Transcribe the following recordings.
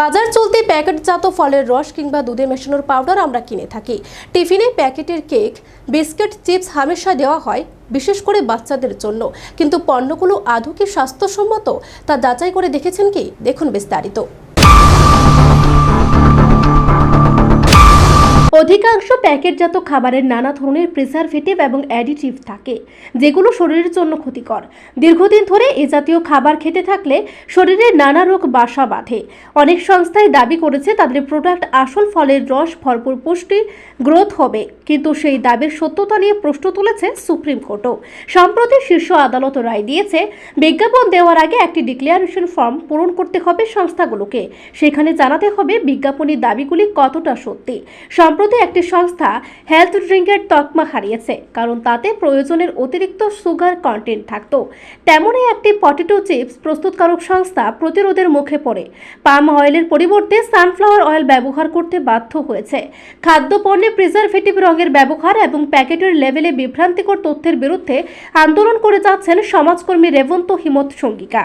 বাজার চলতে প্যাকেটজাত ফলের রস কিংবা দুধে মেশানোর পাউডার আমরা কিনে থাকি। টিফিনে প্যাকেটের কেক, বিস্কিট, চিপস, হামেশা দেওয়া হয়, বিশেষ করে বাচ্চাদের জন্য। কিন্তু পণ্যগুলো আদৌ কি স্বাস্থ্যসম্মত, তা যাচাই করে দেখেছেন কি? দেখুন বিস্তারিত। অধিকাংশ প্যাকেটজাত খাবারের নানা ধরনের প্রিজারভেটিভ এবং অ্যাডিটিভ থাকে, যেগুলো শরীরের জন্য ক্ষতিকর। দীর্ঘদিন ধরে এ জাতীয় খাবার খেতে থাকলে শরীরে নানা রোগ বাসা বাঁধে। অনেক সংস্থাই দাবি করেছে তাদের প্রোডাক্ট আসল ফলের রস ভরপুর পুষ্টি গ্রোথ হবে। কিন্তু সেই দাবির সত্যতা নিয়ে প্রশ্ন তুলেছে সুপ্রিম কোর্টও। সম্প্রতি শীর্ষ আদালত রায় দিয়েছে, বিজ্ঞাপন দেওয়ার আগে একটি ডিক্লারেশন ফর্ম পূরণ করতে হবে সংস্থাগুলোকে। সেখানে জানাতে হবে বিজ্ঞাপনী দাবিগুলি কতটা সত্যি। সম্প্রতি একটি সংস্থা হেলথ ড্রিঙ্কের তকমা হারিয়েছে, কারণ তাতে প্রয়োজনের অতিরিক্ত সুগার কন্টেন্ট থাকতো। তেমনই একটি পটেটো চিপস প্রস্তুতকারক সংস্থা প্রতিরোধের মুখে পড়ে। পাম অয়েলের পরিবর্তে সানফ্লাওয়ার অয়েল ব্যবহার করতে বাধ্য হয়েছে। খাদ্যপণ্যে প্রিজারভেটিভ রঙের ব্যবহার এবং প্যাকেটের লেভেলে বিভ্রান্তিকর তথ্যের বিরুদ্ধে আন্দোলন করে যাচ্ছেন সমাজকর্মী রেবন্ত হিমত সঙ্গিকা।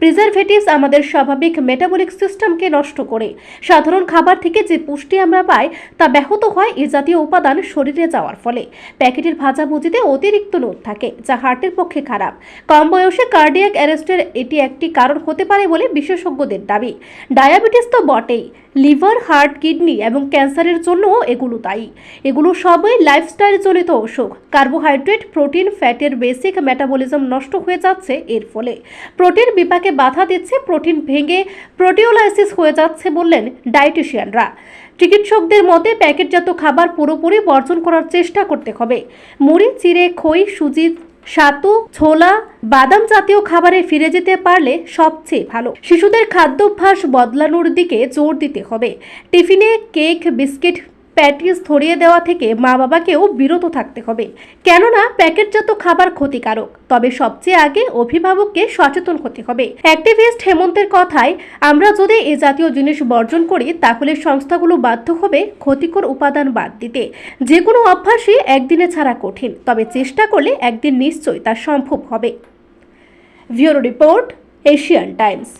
প্রিজারভেটিভস আমাদের স্বাভাবিক মেটাবলিক সিস্টেমকে নষ্ট করে। সাধারণ খাবার থেকে যে পুষ্টি আমরা পাই, তা ব্যাহত হয় এ জাতীয় উপাদান শরীরে যাওয়ার ফলে। প্যাকেটের ভাজাভুজিতে অতিরিক্ত নোট থাকে, যা হার্টের পক্ষে খারাপ। কম বয়সে কার্ডিয়াক অ্যারেস্টের এটি একটি কারণ হতে পারে বলে বিশেষজ্ঞদের দাবি। ডায়াবেটিস তো বটেই, লিভার, হার্ট, কিডনি এবং ক্যান্সারের জন্যও এগুলো দায়ী। এগুলো সবই লাইফস্টাইল জনিত অসুখ। কার্বোহাইড্রেট, প্রোটিন, ফ্যাটের বেসিক মেটাবলিজম নষ্ট হয়ে যাচ্ছে এর ফলে। প্রোটিন বিপাকে বাধা দিচ্ছে প্রোটিন ভেঙে প্রোটিওলাইসিস হয়ে যাচ্ছে বললেন ডায়েটিশিয়ানরা। চিকিৎসকদের মতে প্যাকেটজাত খাবার পুরোপুরি বর্জন করার চেষ্টা করতে হবে। মুড়ি, চিড়ে, খই, সুজি, সাতু, ছোলা, বাদাম জাতীয় খাবারে ফিরে যেতে পারলে সবচেয়ে ভালো। শিশুদের খাদ্যাভ্যাস বদলানোর দিকে জোর দিতে হবে। টিফিনে কেক, বিস্কিট প্যাটিস ধরিয়ে দেওয়া থেকে মা বাবাকেও বিরত থাকতে হবে। কেননা, প্যাকেটজাত খাবার ক্ষতিকারক। তবে সবচেয়ে আগে অভিভাবককে সচেতন হতে হবে। অ্যাক্টিভিস্ট হেমন্তের কথায়, আমরা যদি এ জাতীয় জিনিস বর্জন করি, তাহলে সংস্থাগুলো বাধ্য হবে ক্ষতিকর উপাদান বাদ দিতে। যে কোনো অভ্যাসই একদিনে ছাড়া কঠিন, তবে চেষ্টা করলে একদিন নিশ্চয়ই তা সম্ভব হবে। ভিওরো রিপোর্ট, এশিয়ান টাইমস।